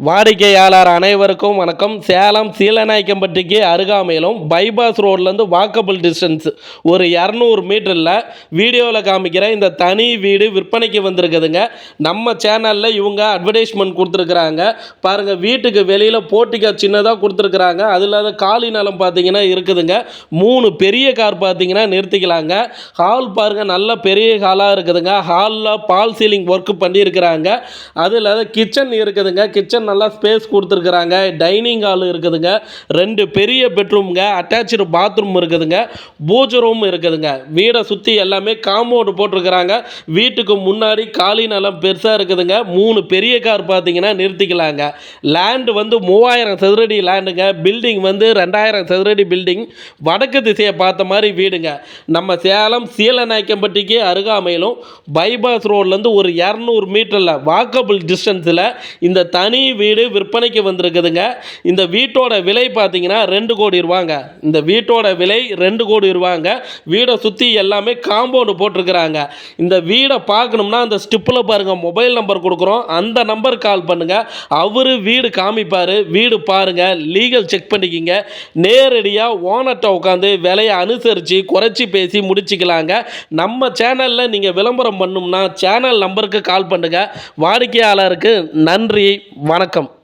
வாடிக்கையாளர் அனைவருக்கும் வணக்கம். சேலம் சீலநாயக்கம்பட்டிக்கு அருகாமையிலும் பைபாஸ் ரோட்லேருந்து வாக்கபிள் டிஸ்டன்ஸ் ஒரு இரநூறு மீட்டரில் வீடியோவில் காமிக்கிற இந்த தனி வீடு விற்பனைக்கு வந்திருக்குதுங்க. நம்ம சேனலில் இவங்க அட்வர்டைஸ்மெண்ட் கொடுத்துருக்குறாங்க. பாருங்கள் வீட்டுக்கு வெளியில் போட்டிக்கா சின்னதாக கொடுத்துருக்குறாங்க. அது இல்லாத காலி நிலம் பார்த்தீங்கன்னா இருக்குதுங்க. மூணு பெரிய கார் பார்த்தீங்கன்னா நிறுத்திக்கலாங்க. ஹால் பாருங்கள் நல்ல பெரிய ஹாலாக இருக்குதுங்க. ஹாலில் பால் சீலிங் ஒர்க் பண்ணியிருக்கிறாங்க. அது இல்லாத கிச்சன் இருக்குதுங்க. கிச்சன் நல்லா ஸ்பேஸ் கொடுத்துருக்குறாங்க. டைனிங் ஹால் இருக்குதுங்க. ரெண்டு பெரிய பெட்ரூம்ங்க அட்டாச்சு பாத்ரூம் இருக்குதுங்க. பூஜை ரூம் இருக்குதுங்க. வீடை சுற்றி எல்லாமே காம்பவுண்டு போட்டிருக்கிறாங்க. வீட்டுக்கு முன்னாடி காலி நிலம் பெருசாக இருக்குதுங்க. மூணு பெரிய கார் பார்த்தீங்கன்னா நிறுத்திக்கலாங்க. லேண்டு வந்து மூவாயிரம் சதுரடி லேண்டுங்க பில்டிங் வந்து ரெண்டாயிரம் சதுரடி பில்டிங் வடக்கு திசையை பார்த்த மாதிரி வீடுங்க. நம்ம சேலம் சீலநாயக்கம்பட்டிக்கு அருகாமையிலும் பைபாஸ் ரோட்லேருந்து ஒரு இரநூறு மீட்டரில் வாக்கபிள் டிஸ்டன்ஸில் இந்த தனி வீடு விற்பனைக்கு வந்திருக்குதுங்க. இந்த வீட்டோட விலை பார்த்தீங்கன்னா ரெண்டு கோடி ரூபாங்க. இந்த வீட்டோட விலை ரெண்டு கோடி ரூபாங்க. வீடை சுற்றி எல்லாமே காம்பவுண்டு போட்டிருக்கிறாங்க. இந்த வீடை பார்க்கணும்னா அந்த ஸ்டிப்பில் பாருங்கள் மொபைல் நம்பர் கொடுக்குறோம். அந்த நம்பர் கால் பண்ணுங்கள் அவர் வீடு காமிப்பார். வீடு பாருங்கள் லீகல் செக் பண்ணிக்கிங்க. நேரடியாக ஓனர்கிட்ட உட்காந்து விலையை அனுசரித்து குறைச்சி பேசி முடிச்சுக்கலாங்க. நம்ம சேனலில் நீங்கள் விளம்பரம் பண்ணணும்னா சேனல் நம்பருக்கு கால் பண்ணுங்கள் வாடிக்கையாளருக்கு நன்றி. வணக்கம்.